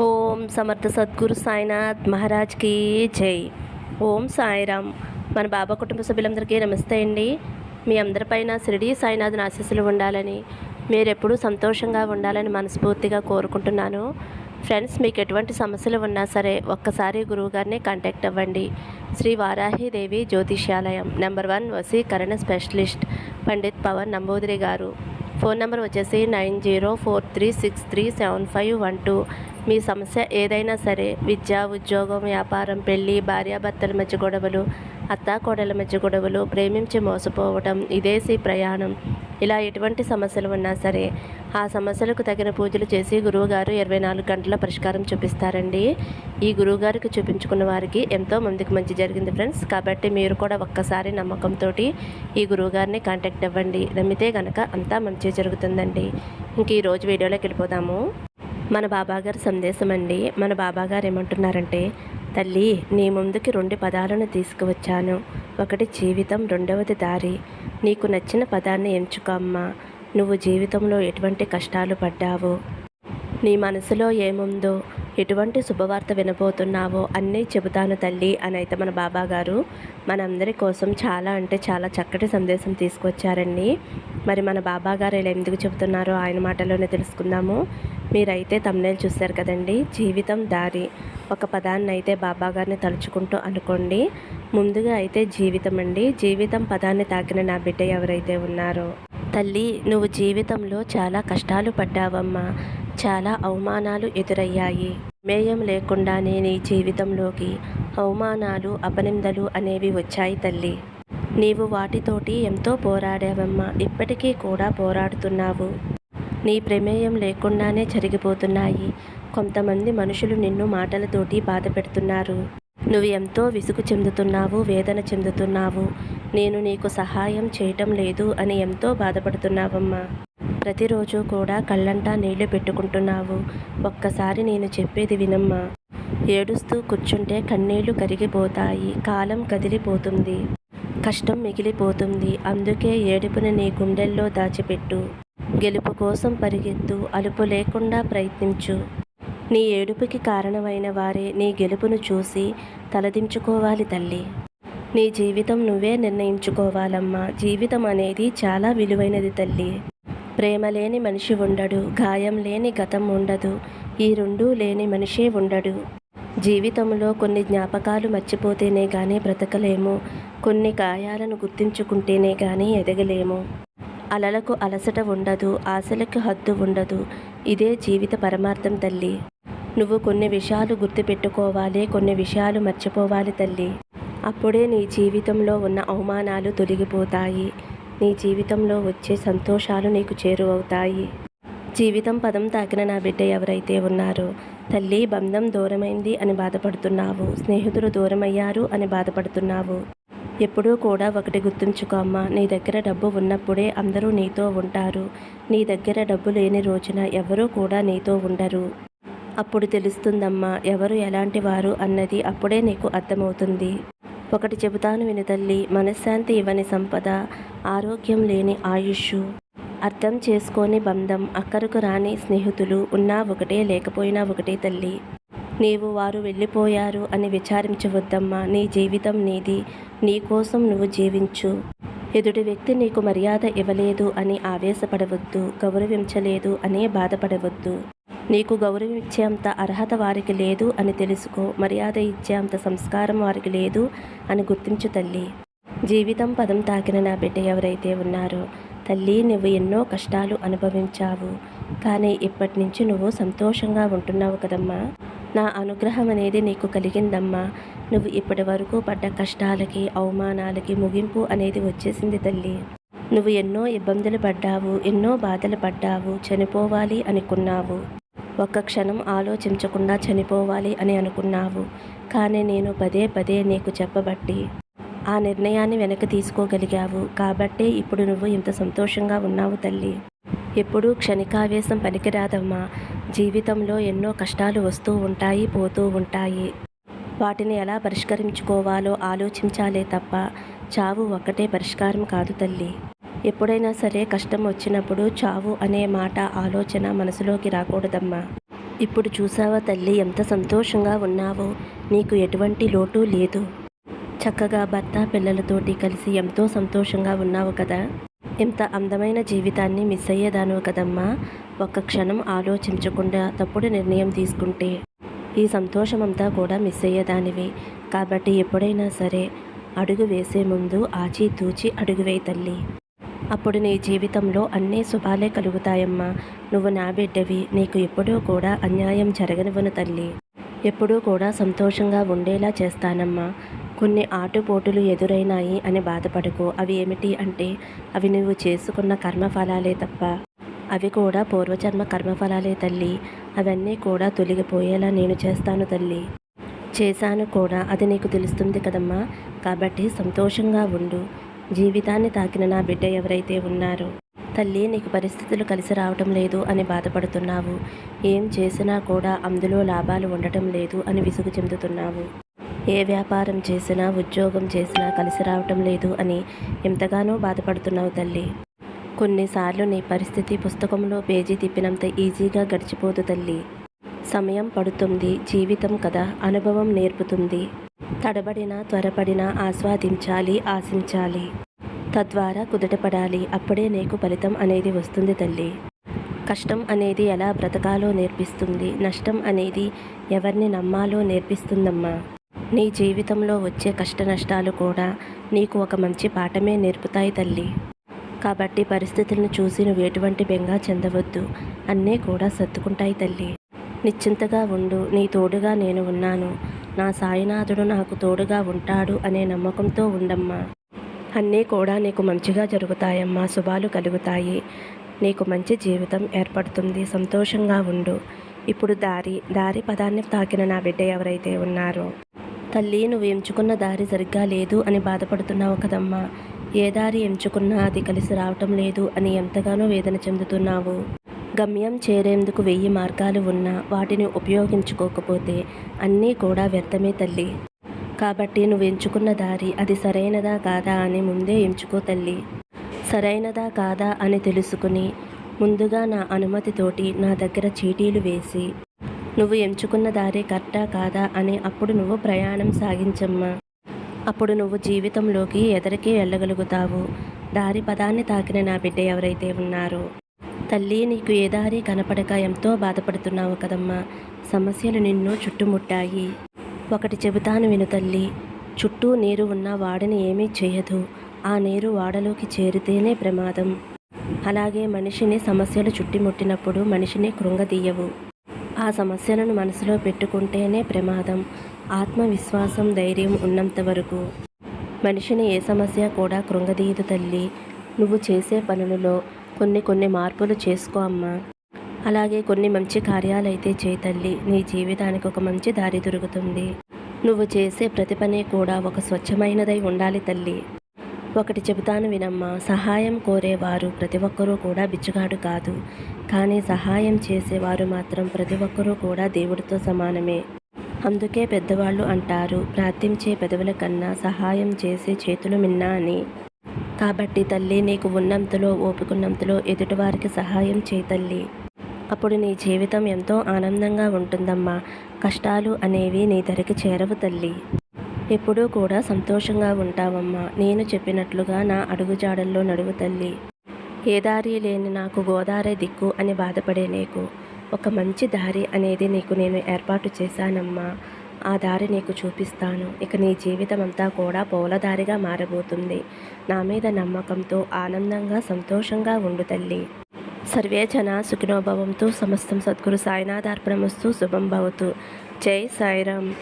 ఓం సమర్థ సద్గురు సాయినాథ్ మహారాజ్కి జై. ఓం సాయిరామ్. మన బాబా కుటుంబ సభ్యులందరికీ నమస్తే అండి. మీ అందరిపైన షిరిడి సాయినాథ్ ఆశీస్సులు ఉండాలని మీరెప్పుడూ సంతోషంగా ఉండాలని మనస్ఫూర్తిగా కోరుకుంటున్నాను. ఫ్రెండ్స్ మీకు ఎటువంటి సమస్యలు ఉన్నా సరే ఒక్కసారి గురువుగారిని కాంటాక్ట్ అవ్వండి. శ్రీ వారాహిదేవి జ్యోతిష్యాలయం. Number one వసీకరణ specialist Pandit Pavan Namboodiri garu. Phone number వచ్చేసి nine zero four three six three seven five one two. మీ సమస్య ఏదైనా సరే విద్య ఉద్యోగం వ్యాపారం పెళ్ళి భార్యాభర్తల మధ్య గొడవలు అత్తాకోడల మధ్య గొడవలు ప్రేమించి మోసపోవటం విదేశీ ప్రయాణం. ఇలా ఎటువంటి సమస్యలు ఉన్నా సరే ఆ సమస్యలకు తగిన పూజలు చేసి గురువుగారు ఇరవై నాలుగు గంటల పరిష్కారం చూపిస్తారండి. ఈ గురువుగారికి చూపించుకున్న వారికి ఎంతో మందికి మంచి జరిగింది ఫ్రెండ్స్. కాబట్టి మీరు కూడా ఒక్కసారి నమ్మకంతో ఈ గురువుగారిని కాంటాక్ట్ అవ్వండి. నమ్మితే గనక అంతా మంచి జరుగుతుందండి. ఇంక ఈ రోజు వీడియోలోకి వెళ్ళిపోదాము. మన బాబాగారి సందేశం అండి. మన బాబాగారు ఏమంటున్నారంటే తల్లి నీ ముందుకి రెండు పదాలను తీసుకువచ్చాను. ఒకటి జీవితం రెండవది దారి. నీకు నచ్చిన పదాన్ని ఎంచుకో అమ్మా. నువ్వు జీవితంలో ఎటువంటి కష్టాలు పడ్డావు? నీ మనసులో ఏముందో? ఎటువంటి శుభవార్త వినబోతున్నావో? అన్నీ చెబుతాను తల్లి అని అయితే మన బాబా గారు మనందరి కోసం చాలా అంటే చాలా చక్కటి సందేశం తీసుకొచ్చారండి. మరి మన బాబా గారు ఇలా ఎందుకు చెబుతున్నారో ఆయన మాటలోనే తెలుసుకుందాము. మీరైతే తమ్నేలు చూశారు కదండి? జీవితం దారి. ఒక పదాన్ని అయితే బాబా గారిని తలుచుకుంటూ అనుకోండి. ముందుగా అయితే జీవితం అండి. జీవితం పదాన్ని తాకిన నా బిడ్డ ఎవరైతే ఉన్నారో. తల్లి నువ్వు జీవితంలో చాలా కష్టాలు పడ్డావమ్మా. చాలా అవమానాలు ఎదురయ్యాయి. మేయం లేకుండానే నీ జీవితంలోకి అవమానాలు అపనిందలు అనేవి వచ్చాయి తల్లి. నీవు వాటితోటి ఎంతో పోరాడావమ్మా. ఇప్పటికీ కూడా పోరాడుతున్నావు. నీ ప్రమేయం లేకుండానే జరిగిపోతున్నాయి. కొంతమంది మనుషులు నిన్ను మాటలతోటి బాధ పెడుతున్నారు నువ్వు ఎంతో విసుగు చెందుతున్నావు వేదన చెందుతున్నావు. నేను నీకు సహాయం చేయటం లేదు అని ఎంతో బాధపడుతున్నావమ్మా. ప్రతిరోజు కూడా కళ్ళంటా నీళ్ళు పెట్టుకుంటున్నావు. ఒక్కసారి నేను చెప్పేది వినమ్మా. ఏడుస్తూ కూర్చుంటే కన్నీళ్ళు కరిగిపోతాయి కాలం కదిలిపోతుంది. కష్టం మిగిలిపోతుంది అందుకే ఏడుపుని నీ గుండెల్లో దాచిపెట్టు. గెలుపు కోసం పరిగెత్తు అలుపు లేకుండా ప్రయత్నించు. నీ ఏడుపుకి కారణమైన వారే నీ గెలుపును చూసి తలదించుకోవాలి తల్లి. నీ జీవితం నువ్వే నిర్ణయించుకోవాలమ్మా. జీవితం అనేది చాలా విలువైనది తల్లి. ప్రేమ లేని మనిషి ఉండడు గాయం లేని గతం ఉండదు ఈ రెండూ లేని మనిషే ఉండడు. జీవితంలో కొన్ని జ్ఞాపకాలు మర్చిపోతేనే కానీ బ్రతకలేము కొన్ని గాయాలను గుర్తించుకుంటేనే కానీ ఎదగలేము. అలలకు అలసట ఉండదు ఆశలకు హద్దు ఉండదు. ఇదే జీవిత పరమార్థం తల్లి. నువ్వు కొన్ని విషయాలు గుర్తుపెట్టుకోవాలి కొన్ని విషయాలు మర్చిపోవాలి తల్లి. అప్పుడే నీ జీవితంలో ఉన్న అవమానాలు తొలగిపోతాయి. నీ జీవితంలో వచ్చే సంతోషాలు నీకు చేరువవుతాయి. జీవితం పదం తాకిన నా బిడ్డ ఎవరైతే ఉన్నారో తల్లి బంధం దూరమైంది అని బాధపడుతున్నావు. స్నేహితులు దూరమయ్యారు అని బాధపడుతున్నావు. ఎప్పుడూ కూడా ఒకటి గుర్తుంచుకో అమ్మా నీ దగ్గర డబ్బు ఉన్నప్పుడే అందరూ నీతో ఉంటారు. నీ దగ్గర డబ్బు లేని రోజున ఎవరూ కూడా నీతో ఉండరు. అప్పుడు తెలుస్తుందమ్మా ఎవరు ఎలాంటి వారు అన్నది అప్పుడే నీకు అర్థమవుతుంది. ఒకటి చెబుతాను విను తల్లి మనశ్శాంతి ఇవ్వని సంపద ఆరోగ్యం లేని ఆయుష్ అర్థం చేసుకోని బంధం అక్కరకు రాని స్నేహితులు ఉన్నా ఒకటే లేకపోయినా ఒకటే తల్లి. నీవు వారు వెళ్ళిపోయారు అని విచారించవద్దమ్మా. నీ జీవితం నీది. నీ కోసం నువ్వు జీవించు. ఎదుటి వ్యక్తి నీకు మర్యాద ఇవ్వలేదు అని ఆవేశపడవద్దు గౌరవించలేదు అని బాధపడవద్దు. నీకు గౌరవం ఇచ్చేంత అర్హత వారికి లేదు అని తెలుసుకో మర్యాద ఇచ్చేంత సంస్కారం వారికి లేదు అని గుర్తించు తల్లి. జీవితం పదం తాకిన నా బిడ్డ ఎవరైతే ఉన్నారో తల్లి నువ్వు ఎన్నో కష్టాలు అనుభవించావు కానీ ఇప్పటి నుంచి నువ్వు సంతోషంగా ఉంటున్నావు కదమ్మా. నా అనుగ్రహం అనేది నీకు కలిగిందమ్మా. నువ్వు ఇప్పటి వరకు పడ్డ కష్టాలకి అవమానాలకి ముగింపు అనేది వచ్చేసింది తల్లి. నువ్వు ఎన్నో ఇబ్బందులు పడ్డావు ఎన్నో బాధలు పడ్డావు చనిపోవాలి అనుకున్నావు. ఒక్క క్షణం ఆలోచించకుండా చనిపోవాలి అని అనుకున్నావు. కానీ నేను పదే పదే నీకు చెప్పబట్టి ఆ నిర్ణయాన్ని వెనక్కి తీసుకోగలిగావు. కాబట్టే ఇప్పుడు నువ్వు ఇంత సంతోషంగా ఉన్నావు తల్లి. ఎప్పుడూ క్షణికావేశం పనికిరాదమ్మా. జీవితంలో ఎన్నో కష్టాలు వస్తూ ఉంటాయి పోతూ ఉంటాయి. వాటిని ఎలా పరిష్కరించుకోవాలో ఆలోచించాలే తప్ప చావు ఒక్కటే పరిష్కారం కాదు తల్లి. ఎప్పుడైనా సరే కష్టం వచ్చినప్పుడు చావు అనే మాట ఆలోచన మనసులోకి రాకూడదమ్మా. ఇప్పుడు చూసావా తల్లి ఎంత సంతోషంగా ఉన్నావో. నీకు ఎటువంటి లోటు లేదు. చక్కగా భర్త పిల్లలతోటి కలిసి ఎంతో సంతోషంగా ఉన్నావు కదా. ఎంత అందమైన జీవితాన్ని మిస్ అయ్యేదాను కదమ్మా. ఒక్క క్షణం ఆలోచించకుండా తప్పుడు నిర్ణయం తీసుకుంటే ఈ సంతోషమంతా కూడా మిస్ అయ్యేదానివి. కాబట్టి ఎప్పుడైనా సరే అడుగు వేసే ముందు ఆచితూచి అడుగువే తల్లి. అప్పుడు నీ జీవితంలో అన్నీ శుభాలే కలుగుతాయమ్మా. నువ్వు నా బిడ్డవి నీకు ఎప్పుడూ కూడా అన్యాయం జరగనివ్వను తల్లి. ఎప్పుడూ కూడా సంతోషంగా ఉండేలా చేస్తానమ్మా. కొన్ని ఆటుపోటులు ఎదురైనాయి అని బాధపడకు. అవి ఏమిటి అంటే అవి నువ్వు చేసుకున్న కర్మఫలాలే తప్ప. అవి కూడా పూర్వజన్మ కర్మఫలాలే తల్లి. అవన్నీ కూడా తొలగిపోయేలా నేను చేస్తాను తల్లి. చేశాను కూడా అది నీకు తెలుస్తుంది కదమ్మా. కాబట్టి సంతోషంగా ఉండు. జీవితాన్ని తాకిన నా బిడ్డ ఎవరైతే ఉన్నారో. తల్లి నీకు పరిస్థితులు కలిసి రావటం లేదు అని బాధపడుతున్నావు. ఏం చేసినా కూడా అందులో లాభాలు ఉండటం లేదు అని విసుగు చెందుతున్నావు. ఏ వ్యాపారం చేసినా ఉద్యోగం చేసినా కలిసి రావటం లేదు అని ఎంతగానో బాధపడుతున్నావు తల్లి. కొన్నిసార్లు నీ పరిస్థితి పుస్తకంలో పేజీ తిప్పినంత ఈజీగా గడిచిపోదు తల్లి. సమయం పడుతుంది జీవితం కదా అనుభవం నేర్పుతుంది. తడబడినా త్వరపడినా ఆస్వాదించాలి ఆశించాలి. తద్వారా కుదుటపడాలి అప్పుడే నీకు ఫలితం అనేది వస్తుంది తల్లి. కష్టం అనేది ఎలా బ్రతకాలో నేర్పిస్తుంది నష్టం అనేది ఎవరిని నమ్మాలో నేర్పిస్తుందమ్మా. నీ జీవితంలో వచ్చే కష్ట నష్టాలు కూడా నీకు ఒక మంచి పాఠమే నేర్పుతాయి తల్లి. కాబట్టి పరిస్థితులను చూసి నువ్వు ఎటువంటి బెంగా చెందవద్దు. అన్నీ కూడా సర్దుకుంటాయి తల్లి. నిశ్చింతగా ఉండు నీ తోడుగా నేను ఉన్నాను. నా సాయినాథుడు నాకు తోడుగా ఉంటాడు అనే నమ్మకంతో ఉండమ్మా. అన్నీ కూడా నీకు మంచిగా జరుగుతాయమ్మా శుభాలు కలుగుతాయి. నీకు మంచి జీవితం ఏర్పడుతుంది సంతోషంగా ఉండు. ఇప్పుడు దారి దారి పదాన్ని తాకిన నా బిడ్డ ఎవరైతే ఉన్నారో. తల్లి నువ్వు ఎంచుకున్న దారి సరిగ్గా లేదు అని బాధపడుతున్నావు కదమ్మా. ఏ దారి ఎంచుకున్నా అది కలిసి రావటం లేదు అని ఎంతగానో వేదన చెందుతున్నావు. గమ్యం చేరేందుకు వెయ్యి మార్గాలు ఉన్నా వాటిని ఉపయోగించుకోకపోతే అన్నీ కూడా వ్యర్థమే తల్లి. కాబట్టి నువ్వు ఎంచుకున్న దారి అది సరైనదా కాదా అని ముందే ఎంచుకో తల్లి. సరైనదా కాదా అని తెలుసుకుని ముందుగా నా అనుమతితోటి నా దగ్గర చీటీలు వేసి నువ్వు ఎంచుకున్న దారి కరెక్టా కాదా అని అప్పుడు నువ్వు ప్రయాణం సాగించమ్మా. అప్పుడు నువ్వు జీవితంలోకి ఎదరికి వెళ్ళగలుగుతావు. దారి పదాన్ని తాకిన నా బిడ్డ ఎవరైతే ఉన్నారో. తల్లి నీకు ఏ దారి కనపడక ఎంతో బాధపడుతున్నావు కదమ్మా. సమస్యలు నిన్ను చుట్టుముట్టాయి. ఒకటి చెబుతాను విను తల్లి చుట్టూ నీరు ఉన్న వాడిని ఏమీ చేయదు. ఆ నీరు వాడలోకి చేరితేనే ప్రమాదం. అలాగే మనిషిని సమస్యలు చుట్టుముట్టినప్పుడు మనిషిని కృంగదీయవు. ఆ సమస్యలను మనసులో పెట్టుకుంటేనే ప్రమాదం. ఆత్మవిశ్వాసం ధైర్యం ఉన్నంత వరకు. మనిషిని ఏ సమస్య కూడా కృంగదీయదు తల్లి. నువ్వు చేసే పనులలో కొన్ని కొన్ని మార్పులు చేసుకో అమ్మా. అలాగే కొన్ని మంచి కార్యాలైతే చేయి తల్లి. నీ జీవితానికి ఒక మంచి దారి దొరుకుతుంది. నువ్వు చేసే ప్రతి పని కూడా ఒక స్వచ్ఛమైనదై ఉండాలి తల్లి. ఒకటి చెబుతాను వినమ్మా సహాయం కోరేవారు ప్రతి ఒక్కరూ కూడా బిచ్చగాడు కాదు. కానీ సహాయం చేసేవారు మాత్రం ప్రతి ఒక్కరూ కూడా దేవుడితో సమానమే. అందుకే పెద్దవాళ్ళు అంటారు ప్రార్థించే పెదవుల కన్నా సహాయం చేసే చేతులు మిన్నా అని. కాబట్టి తల్లి నీకు ఉన్నంతలో ఓపుకున్నంతలో ఎదుటివారికి సహాయం చేయి తల్లి. అప్పుడు నీ జీవితం ఎంతో ఆనందంగా ఉంటుందమ్మా. కష్టాలు అనేవి నీ ధరికి చేరవు తల్లి. ఎప్పుడూ కూడా సంతోషంగా ఉంటావమ్మా. నేను చెప్పినట్లుగా నా అడుగుజాడల్లో నడువు తల్లి. ఏ దారి లేని నాకు గోదారే దిక్కు అని బాధపడే నీకు. ఒక మంచి దారి అనేది నీకు నేను ఏర్పాటు చేశానమ్మా. ఆ దారి నీకు చూపిస్తాను. ఇక నీ జీవితం అంతా కూడా పోలదారిగా మారబోతుంది. నా మీద నమ్మకంతో ఆనందంగా సంతోషంగా ఉండు తల్లి. సర్వేజన సుఖినోభవంతో సమస్తం సద్గురు సాయినాథార్పణమస్తు శుభం భవతు. జై సాయిరామ్.